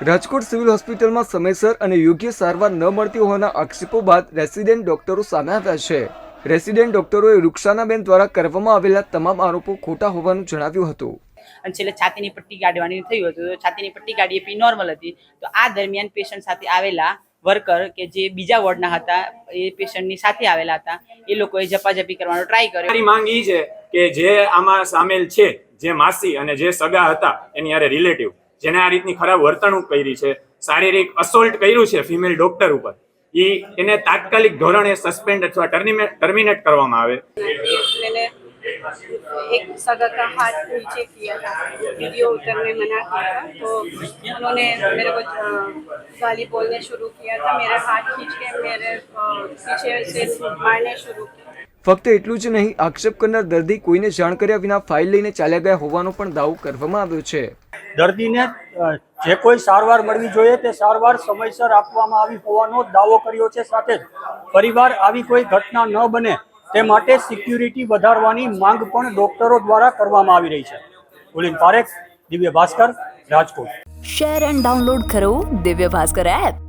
Rajkot civil હોસ્પિટલમાં સમયસર અને યોગ્ય સારવાર ન મળતી હોવાના આક્ષેપો બાદ રેસિડેન્ટ ડોક્ટરો સામે આવ્યા છે. રેસિડેન્ટ ડોક્ટરોએ રૂક્ષાનાબેન દ્વારા કરવામાં આવેલા તમામ આરોપો ખોટા હોવાનું જણાવ્યું હતું. અને છેલ્લે છાતીની પટ્ટી કાઢવાની થયું હતું. તો છાતીની પટ્ટી કાઢી એપી નોર્મલ હતી. તો આ દરમિયાન પેશન્ટ સાથે આવેલા વર્કર કે જે બીજા વોર્ડના હતા એ પેશન્ટની સાથે આવેલા હતા. એ લોકોએ ઝપાઝપી કરવાનો ટ્રાય કર્યો. મારી માંગ એ છે કે જે આમાં સામેલ છે જે માસી અને જે સગા હતા એની હારે રિલેટિવ જેને આ રીતની ખરાબ વર્તણૂક કરી છે શારીરિક અસોલ્ટ કર્યું છે ફિમેલ ડોક્ટર ઉપર એ એને તાત્કાલિક ધોરણે સસ્પેન્ડ અથવા ટર્મિનેટ કરવામાં આવે मैंने एक सगा का हाथ नीचे किया था वीडियो उतरने मना किया था तो उन्होंने मेरे को अ, गाली बोलने शुरू किया था मेरा हाथ खींच के मेरे अ, पीछे से मारने शुरू किया ફક્ત એટલું જ નહીં આક્ષેપ કરનાર દર્દી કોઈને જાણ કર્યા વિના ફાઇલ લઈને ચાલ્યા ગયા હોવાનો પણ દાવો કરવામાં આવ્યો છે દર્દીને જે કોઈ સારવાર મળવી જોઈએ તે સારવાર સમયસર આપવામાં આવી હોવાનો દાવો કર્યો છે સાથે જ. ફરીવાર આવી કોઈ ઘટના ન બને તે માટે સિક્યુરિટી વધારવાની માંગ પણ ડોક્ટરો દ્વારા કરવામાં આવી રહી છે. Pulin Parekh, Divya Bhaskar, Rajkot. Share and download કરો દિવ્ય ભાસ્કર એપ.